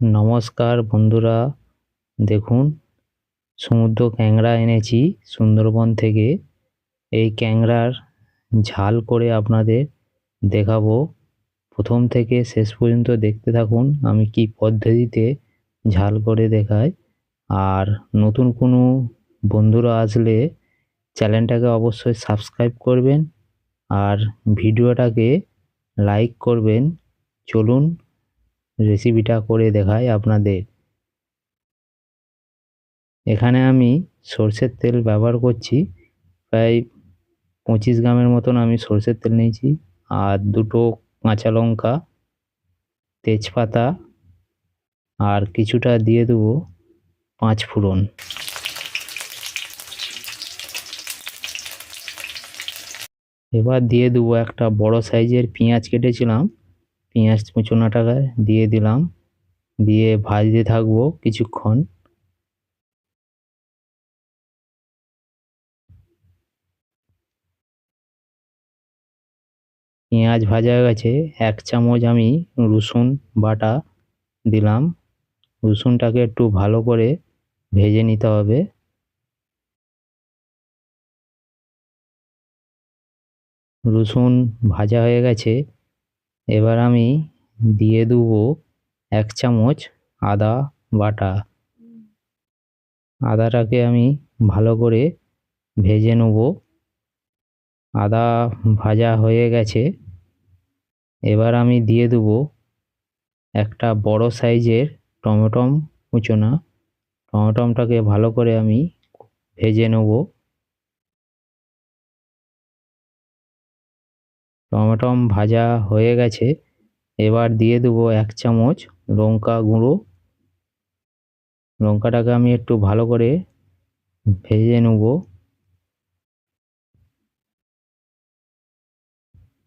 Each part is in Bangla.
নমস্কার বন্ধুরা, দেখুন, সমুদ্র ক্যাংড়া এনেছি সুন্দরবন থেকে। এই ক্যাংড়ার ঝাল করে আপনাদের দেখাবো। প্রথম থেকে শেষ পর্যন্ত দেখতে থাকুন, আমি কি পদ্ধতিতে ঝাল করে দেখাই। আর নতুন কোনো বন্ধুরা আসলে চ্যানেলটাকে অবশ্যই সাবস্ক্রাইব করবেন, আর ভিডিওটাকে লাইক করবেন। চলুন রেসিপিটা করে দেখাই আপনাদের। এখানে আমি সর্ষের তেল ব্যবহার করছি, প্রায় পঁচিশ গ্রামের মতন আমি সর্ষের তেল নিয়েছি। আর দুটো কাঁচা লঙ্কা, তেজপাতা, আর কিছুটা দিয়ে দেবো পাঁচ ফোড়ন। এবার দিয়ে দেবো একটা বড় সাইজের পেঁয়াজ কেটেছিলাম। পেঁয়াজ কুচোনাটাকে দিয়ে দিলাম। দিয়ে ভাজতে থাকব কিছুক্ষণ। পেঁয়াজ ভাজা গেছে। এক চামচ আমি রসুন বাটা দিলাম। রসুনটাকে একটু ভালো করে ভেজে নিতে হবে। রসুন ভাজা হয়ে গেছে। এবার আমি দিয়ে দেবো এক চামচ আদা বাটা। আদাটাকে আমি ভালো করে ভেজে নেব। আদা ভাজা হয়ে গেছে। এবার আমি দিয়ে দেবো একটা বড় সাইজের টমেটম কুচোনা। টমেটমটাকে ভালো করে আমি ভেজে নেব। টমেটম ভাজা হয়ে গেছে। এবার দিয়ে দেবো এক চামচ লঙ্কা গুঁড়ো। লঙ্কাটাকে আমি একটু ভালো করে ভেজে নেব।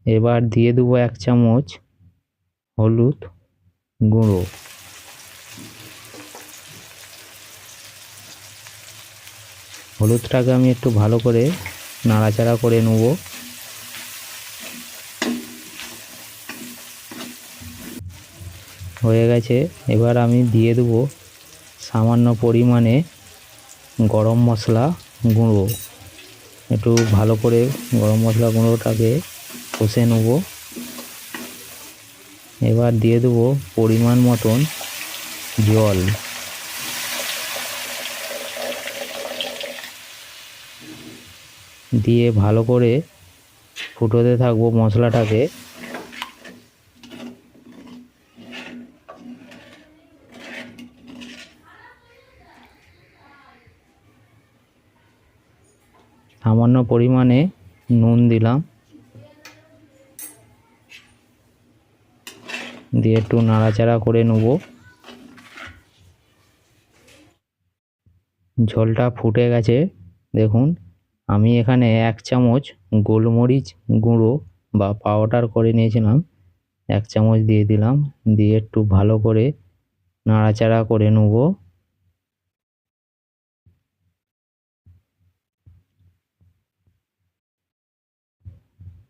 এবার দিয়ে দেবো এক চামচ হলুদ গুঁড়ো। হলুদটাকে আমি একটু ভালো করে নাড়াচাড়া করে নেব। হয়ে গেছে। এবার আমি দিয়ে দেবো সামান্য পরিমাণে গরম মশলা গুঁড়ো। একটু ভালো করে গরম মশলা গুঁড়োটাকে কষে নেব। এবার দিয়ে দেবো পরিমাণ মতন জল। দিয়ে ভালো করে ফুটোতে থাকব মশলাটাকে। সামান্য পরিমাণে নুন দিলাম। দিয়ে একটু নাড়াচাড়া করে নেব। ঝোলটা ফুটে গেছে। দেখুন, আমি এখানে এক চামচ গোলমরিচ গুঁড়ো বা পাউডার করে নিয়েছিলাম। এক চামচ দিয়ে দিলাম। দিয়ে একটু ভালো করে নাড়াচাড়া করে নেব।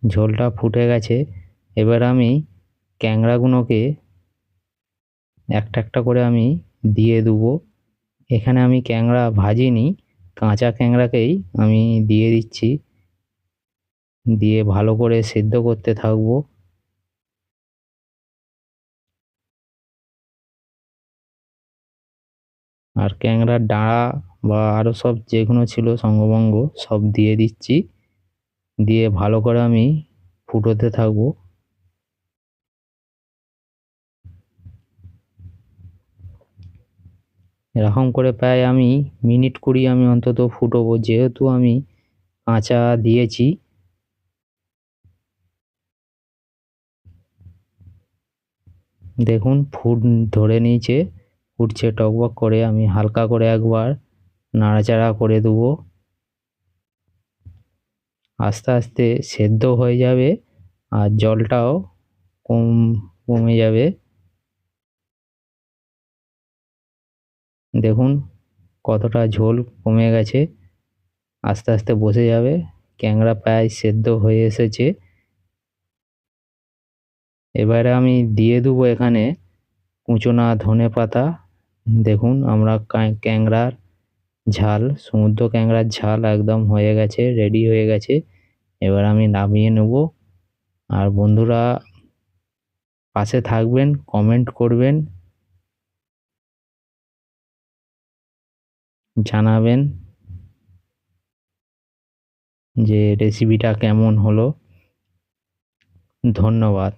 ঝোলটা ফুটে গেছে। এবার আমি ক্যাংড়াগুলোকে একটা একটা করে আমি দিয়ে দেবো। এখানে আমি ক্যাংড়া ভাজিনি, কাঁচা ক্যাংড়াকেই আমি দিয়ে দিচ্ছি। দিয়ে ভালো করে সেদ্ধ করতে থাকব। আর ক্যাংড়ার ডাঁড়া বা আরও সব যেগুলো ছিল সঙ্গবঙ্গ সব দিয়ে দিচ্ছি। দিয়ে ভালো করে আমি ফুটোতে থাকব। এরকম করে প্রায় আমি মিনিট কুড়ি আমি অন্তত ফুটোবো, যেহেতু আমি কাঁচা দিয়েছি। দেখুন, ফুট ধরে নিয়েছে, ফুটছে টকবক করে, আমি হালকা করে একবার নাড়াচাড়া করে দেবো। আস্তে আস্তে সেদ্ধ হয়ে যাবে আর জলটাও কম কমে যাবে। দেখুন কতটা ঝোল কমে গেছে। আস্তে আস্তে বসে যাবে। ক্যাংড়া প্রায় সেদ্ধ হয়ে এসেছে। এবারে আমি দিয়ে দেবো এখানে কুচোনা ধনে পাতা দেখুন আমরা ক্যাংড়ার ঝাল, সমুদ্র ক্যাংড়ার ঝাল একদম হয়ে গেছে রেডি হয়ে গেছে। এবার আমি নামিয়ে নেব। আর বন্ধুরা, পাশে থাকবেন কমেন্ট করবেন, জানাবেন যে রেসিপিটা কেমন হলো। ধন্যবাদ।